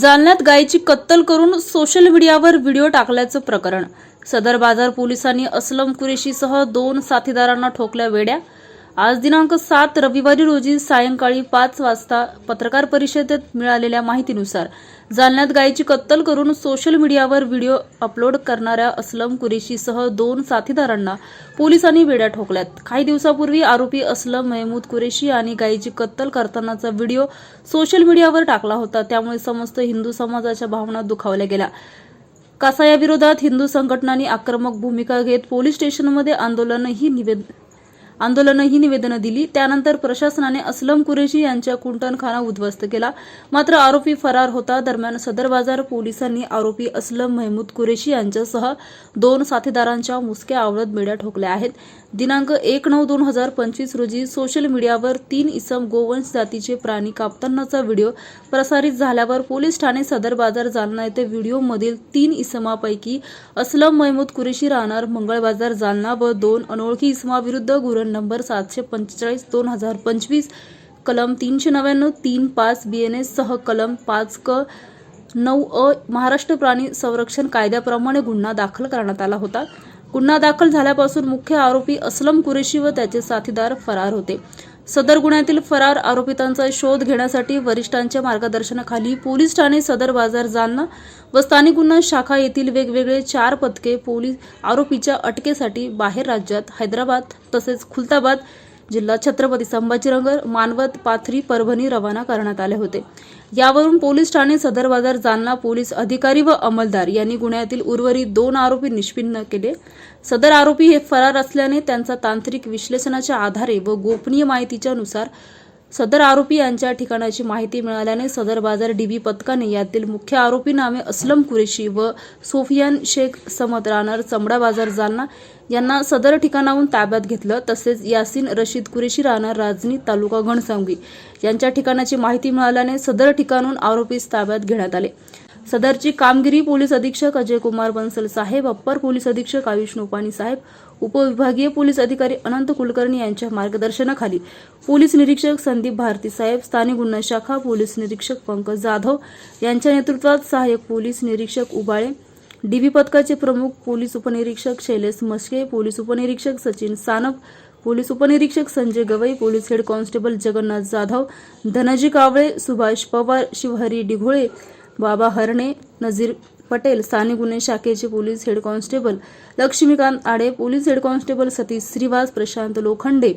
जालन्यात गायीची कत्तल करून सोशल मीडियावर व्हिडिओ टाकल्याचं प्रकरण. सदर बाजार पोलिसांनी असलम कुरेशीसह दोन साथीदारांना ठोकल्या वेड्या. आज दिनांक सात रविवारी रोजी सायंकाळी पाच वाजता पत्रकार परिषदेत मिळालेल्या माहितीनुसार जालन्यात गायीची कत्तल करून सोशल मीडियावर व्हिडिओ अपलोड करणाऱ्या असलम कुरेशीसह दोन साथीदारांना पोलिसांनी वेड्या ठोकल्यात. काही दिवसापूर्वी आरोपी असलम महमूद कुरेशी आणि गायीची कत्तल करतानाचा व्हिडिओ सोशल मीडियावर टाकला होता. त्यामुळे समस्त हिंदू समाजाच्या भावना दुखावल्या गेल्या. कासायाविरोधात हिंदू संघटनांनी आक्रमक भूमिका घेत पोलीस स्टेशनमध्ये आंदोलनही निवेद आंदोलनही निवेदनं दिली. त्यानंतर प्रशासनाने असलम कुरेशी यांच्या कुंटणखाना उद्ध्वस्त केला. मात्र आरोपी फरार होता. दरम्यान सदर बाजार पोलिसांनी आरोपी असलम महमूद कुरेशी यांच्यासह दोन साथीदारांच्या मुसक्या आवळत बेड्या ठोकल्या आहेत. दिनांक एक नऊ दोन हजार पंचवीस रोजी सोशल मीडियावर तीन इसम गोवंश जातीचे प्राणी कापतानाचा व्हिडिओ प्रसारित झाल्यावर पोलीस ठाणे सदर बाजार जालना येथे व्हिडिओमधील तीन इसमापैकी असलम महमूद कुरेशी राहणार मंगळ बाजार जालना व दोन अनोळखी इसमाविरुद्ध गुरण नंबर सातशे पंचेचाळीस दोन हजार पंचवीस कलम तीनशे नव्याण्णव तीन पाच बी एन एस सह कलम पाच क नऊ अ महाराष्ट्र प्राणी संरक्षण कायद्याप्रमाणे गुन्हा दाखल करण्यात आला होता. गुन्हा दाखल झाल्यापासून मुख्य आरोपी असलम कुरेशी व त्याचे साथीदार फरार होते. सदर गुन्ह्यातील फरार आरोपितांचा शोध घेण्यासाठी वरिष्ठांच्या मार्गदर्शनाखाली पोलीस ठाणे सदर बाजार जालना व स्थानिक गुन्हा शाखा येथील वेगवेगळे चार पथके पोलीस आरोपीच्या अटकेसाठी बाहेर राज्यात हैदराबाद तसेच खुलताबाद जिल्हा छत्रपती संभाजीनगर मानवत पाथरी परभणी रवाना करण्यात आले होते. यावरून पोलीस ठाणे सदर बाजार जालना पोलीस अधिकारी व अंमलदार यांनी गुन्ह्यातील उर्वरित दोन आरोपी निष्पिन्न केले. सदर आरोपी हे फरार असल्याने त्यांचा तांत्रिक विश्लेषणाच्या आधारे व गोपनीय माहितीच्या नुसार सदर आरोपी यांच्या ठिकाणाची माहिती मिळाल्याने सदर बाजार डीबी पथकाने यातील मुख्य आरोपी नामे असलम कुरेशी व सोफियान शेख समत राहणार चमडा बाजार जालना यांना सदर ठिकाणाहून ताब्यात घेतलं. तसेच यासिन रशीद कुरेशी राहणार राजनी तालुका घनसावंगी यांच्या ठिकाणाची माहिती मिळाल्याने सदर ठिकाणून आरोपीस ताब्यात घेण्यात आले. सदरची कामगिरी पोलीस अधीक्षक अजय कुमार बन्सल साहेब अप्पर पोलीस अधीक्षक आयुष नोपाणी साहेब उपविभागीय पोलीस अधिकारी अनंत कुलकर्णी यांच्या मार्गदर्शनाखाली पोलीस निरीक्षक संदीप भारती साहेब स्थानिक गुन्हा शाखा पोलीस निरीक्षक पंकज जाधव यांच्या नेतृत्वात सहाय्यक पोलीस निरीक्षक उबाळे डीबी पथकाचे प्रमुख पोलीस उपनिरीक्षक शैलेश मस्के पोलीस उपनिरीक्षक सचिन सानप पोलीस उपनिरीक्षक Sanjay Gawai police head constable Jagannath Jadhav Dhanji Kawale Subhash Pawar Shivhari Dighole Baba Harne Nazir Patel स्थानिक गुन्हे शाखेचे police head constable Laxmikant Ade police head constable Satish Shrivas Prashant Lokhande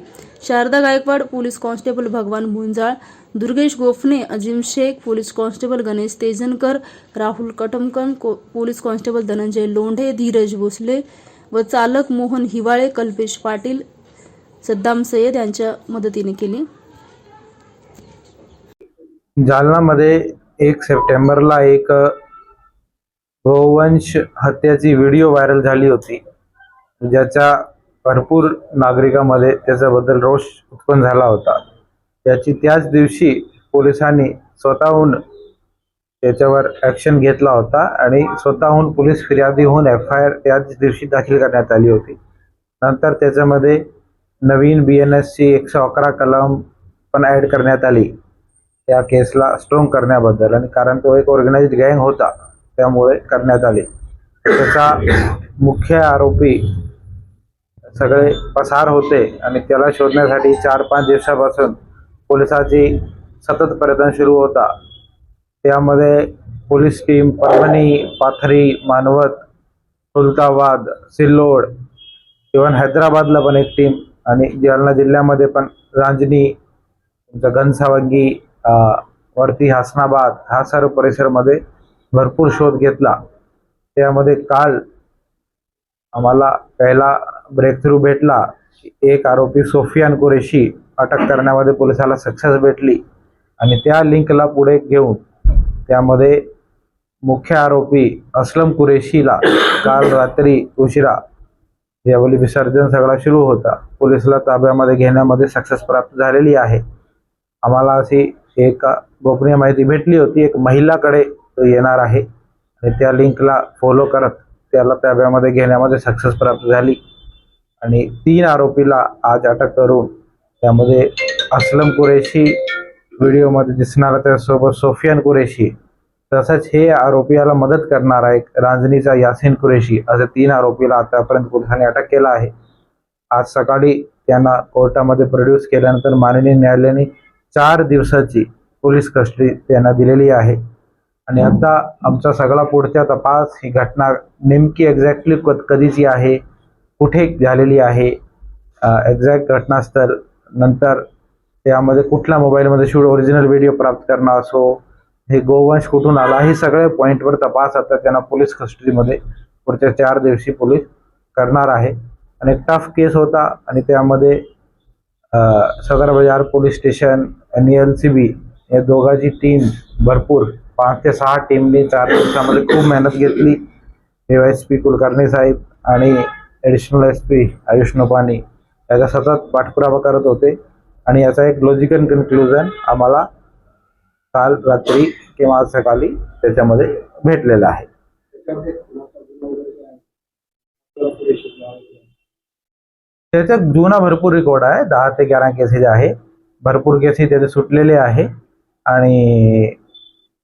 Sharada Gaikwad police constable Bhagwan Munjal Durgesh Gophane Ajim Shaikh police constable Ganesh Tejankar Rahul Katamkan police constable Dhananjay Londhe Dhiraj Bhosale व चालक मोहन हिवाळे कल्पेश पाटील सद्दाम सय्यद यांच्या मदतीने केली. जालनामध्ये एक सप्टेंबरला एक गोवंश हत्याची video viral झाली होती. ज्याच्या भरपूर नागरिकांमध्ये त्याच्याबद्दल रोष उत्पन्न झाला होता. त्याची त्याच दिवशी पोलिसांनी स्वतःहून त्याच्यावर ॲक्शन घेतला होता आणि स्वतःहून पोलीस फिर्यादी होऊन एफ आय आर त्याच दिवशी दाखल करण्यात आली होती. नंतर त्याच्यामध्ये नवीन बी एन एसची एकशे अकरा कलम पण ॲड करण्यात आली. त्या केसला स्ट्रॉंग करण्याबद्दल. आणि कारण तो एक ऑर्गनाइज गँग होता त्यामुळे करण्यात आले. त्याचा मुख्य आरोपी सगळे पसार होते आणि त्याला शोधण्यासाठी चार पाच दिवसापासून पोलिसाची सतत प्रयत्न सुरू होता. त्यामध्ये police team Parbhani Pathri Manwat Sultabad Sillod even हैदराबादला पण एक टीम आणि जालना जिल्ह्यामध्ये पण रांजणी तुमचं घनसावंगी वरती हासनाबाद हा सर्व परिसरमध्ये भरपूर शोध घेतला. त्यामध्ये काल आम्हाला पहिला ब्रेक थ्रू भेटला. एक आरोपी सोफियान कुरेशी अटक करण्यामध्ये पोलिसाला सक्सेस भेटली. आणि त्या लिंकला पुढे घेऊन त्यामध्ये मुख्य आरोपी असलम कुरेशीला काल रात्री उशिरा यावेळी विसर्जन सगळा सुरू होता. पोलिसला ताब्यामध्ये घेण्यामध्ये सक्सेस प्राप्त झालेली आहे. आम्हाला अशी एक गोपनीय माहिती भेटली होती. एक महिलाकडे तो येणार आहे. आणि त्या लिंकला फॉलो करत त्याला ताब्यामध्ये घेण्यामध्ये सक्सेस प्राप्त झाली. आणि तीन आरोपीला आज अटक करून त्यामध्ये असलम कुरेशी व्हिडिओमध्ये दिसणारा त्यासोबत सोफियान कुरेशी. तसंच हे आरोपी याला मदत करणारा एक रांजणीचा यासिन कुरेशी असे तीन आरोपीला आतापर्यंत पोलिसांनी अटक केला आहे. आज सकाळी त्यांना कोर्टामध्ये प्रोड्यूस केल्यानंतर माननीय न्यायालयाने चार दिवसाची पोलीस कस्टडी त्यांना दिलेली आहे. आणि आता आमचा सगळा पुढचा तपास ही घटना नेमकी एक्झॅक्टली कधीची आहे कुठे झालेली आहे एक्झॅक्ट घटनास्थळ नंतर त्यामध्ये कुठल्या मोबाईलमध्ये शूट ओरिजिनल व्हिडिओ प्राप्त करणं असो हे गोवंश कुठून आला हे सगळे पॉईंटवर तपास आता त्यांना पोलीस कस्टडीमध्ये पुढच्या चार दिवशी पोलीस करणार आहे. आणि टफ केस होता आणि त्यामध्ये सदर बाजार पोलीस स्टेशन आणि एल सी बी या दोघांची टीम भरपूर. पाच ते सहा टीमनी चार दिवसामध्ये खूप मेहनत घेतली. एस एस पी कुलकर्णी साहेब आणि additional S P Ayush Nopani याचा सतत पाठपुरावा करत होते. आणि याचा एक लॉजिकल कन्क्लुजन आम्हाला काल रात्री किंवा आज सकाळी त्याच्यामध्ये भेटलेलं आहे. त्याच्यात जुना भरपूर रेकॉर्ड आहे. दहा ते ग्यारा केसेस आहे. भरपूर केसेस त्याचे सुटलेले आहे. आणि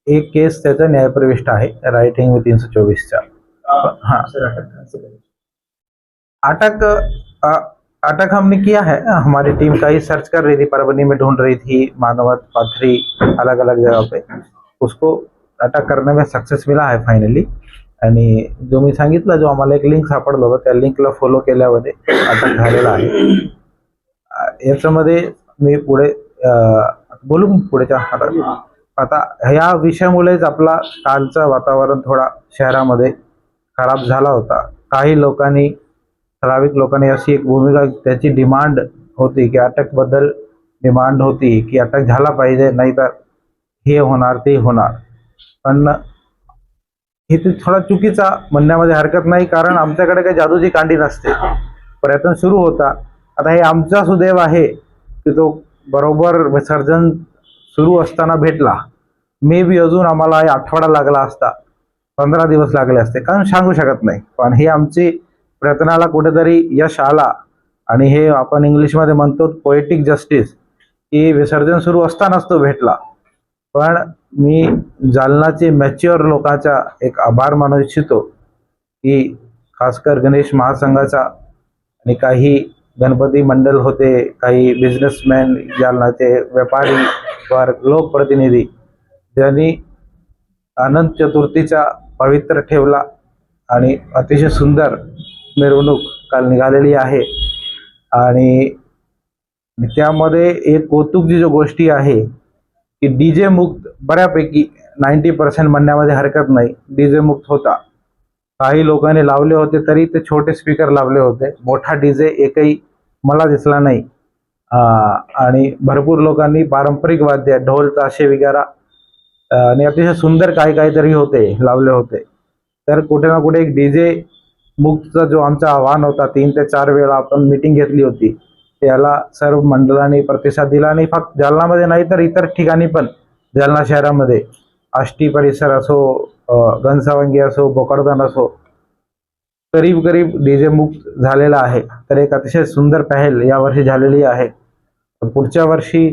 एक केस त्याचा न्यायप्रविष्ट आहे रायटिंग तीनशे चोवीसचा हाँ. अटक अटक हमने किया है. हमारी टीम का ही सर्च कर रही थी परवनी में ढूंढ रही थी मानवत पाथरी अलग अलग जगह पे. उसको अटक करने में सक्सेस मिला आहे फायनली आणि जो मी सांगितलं जो आम्हाला एक लिंक सापडलं होतं त्या लिंकला फॉलो केल्यामध्ये अटक झालेला आहे. याच्यामध्ये मी पुढे अ, बोलू मग पुढेच्या आता आता ह्या विषयामुळेच आपला कालचं वातावरण थोडा शहरामध्ये खराब झाला होता. काही लोकांनी ठराविक लोकांनी अशी एक भूमिका त्याची डिमांड होती की अटकबद्दल डिमांड होती की अटक झाला पाहिजे नाहीतर हे होणार ते होणार. पण हे ते थोडा चुकीचा म्हणण्यामध्ये हरकत नाही कारण आमच्याकडे काही जादूची कांडी नसते. प्रयत्न सुरू होता. आता हे आमचा सुदैव आहे. की तो बरोबर विसर्जन सुरू असताना भेटला. मे बी अजून आम्हाला हे आठवडा लागला असता. पंधरा दिवस लागले असते. कारण सांगू शकत नाही. पण हे आमची प्रयत्नाला कुठेतरी यश आला. आणि हे आपण इंग्लिशमध्ये म्हणतो पोएटिक जस्टिस की विसर्जन सुरू असतानाच तो भेटला. पण मी जालनाचे मॅच्युअर लोकांचा एक आभार मानू इच्छितो की खासकर गणेश महासंघाचा आणि काही गणपती मंडळ होते काही बिझनेसमॅन जालनाचे व्यापारी वर्ग लोकप्रतिनिधी ज्यांनी अनंत चतुर्थीचा पवित्र ठेवला आणि अतिशय सुंदर मिरवणूक काल निघालेली आहे. आणि त्यामध्ये एक कौतुकची जो गोष्टी आहे की डी जे मुक्त बऱ्यापैकी नाईन्टी पर्सेंट म्हणण्यामध्ये हरकत नाही. डी जे मुक्त होता. काही लोकांनी लावले होते तरी ते छोटे स्पीकर लावले होते. मोठा डी जे एकही मला दिसला नाही. आणि भरपूर लोकांनी पारंपरिक वाद्य ढोल ताशे वगैरे आणि अतिशय सुंदर काही काहीतरी होते लावले होते. तर कुठे ना कुठे एक डीजे मुक्तचा जो आमचा आव्हान होता तीन ते चार वेळा आपण मिटिंग घेतली होती. त्याला सर्व मंडळांनी प्रतिसाद दिला आणि फक्त जालनामध्ये नाही तर इतर ठिकाणी पण जालना शहरामध्ये. आष्टी परिसर असो घनसावंगी असो बोकडधन असो करीब करीब डीजे मुक्त झालेला आहे. तर एक अतिशय सुंदर पहल यावर्षी झालेली आहे. पुढच्या वर्षी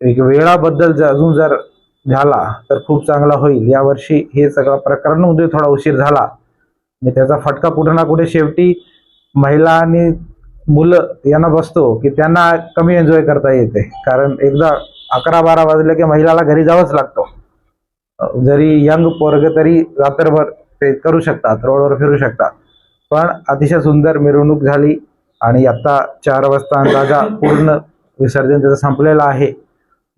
एक वेळाबद्दल जर अजून जर झाला तर खूप चांगला होईल. यावर्षी हे सगळं प्रकरण उदय थोडा उशीर झाला. आणि त्याचा फटका कुठे ना कुठे शेवटी महिला आणि मुलं यांना बसतो की त्यांना कमी एन्जॉय करता येते. कारण एकदा अकरा बारा वाजले की महिलाला घरी जावंच लागतो. जरी यंग पोरग तरी रात्रभर ते करू शकतात रोडवर फिरू शकतात. पण अतिशय सुंदर मिरवणूक झाली आणि आता चार वाजता अंदाजा पूर्ण विसर्जन त्याचं संपलेलं आहे.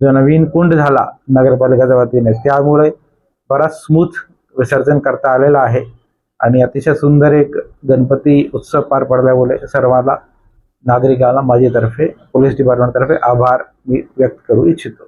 जो नवीन कुंड झाला नगरपालिकेच्या वतीने त्यामुळे बराच स्मूथ विसर्जन करता आलेलं आहे. आणि अतिशय सुंदर एक गणपती उत्सव पार पडल्यामुळे सर्वांना नागरिकांना माझ्यातर्फे पोलीस डिपार्टमेंटतर्फे आभार मी व्यक्त करू इच्छितो.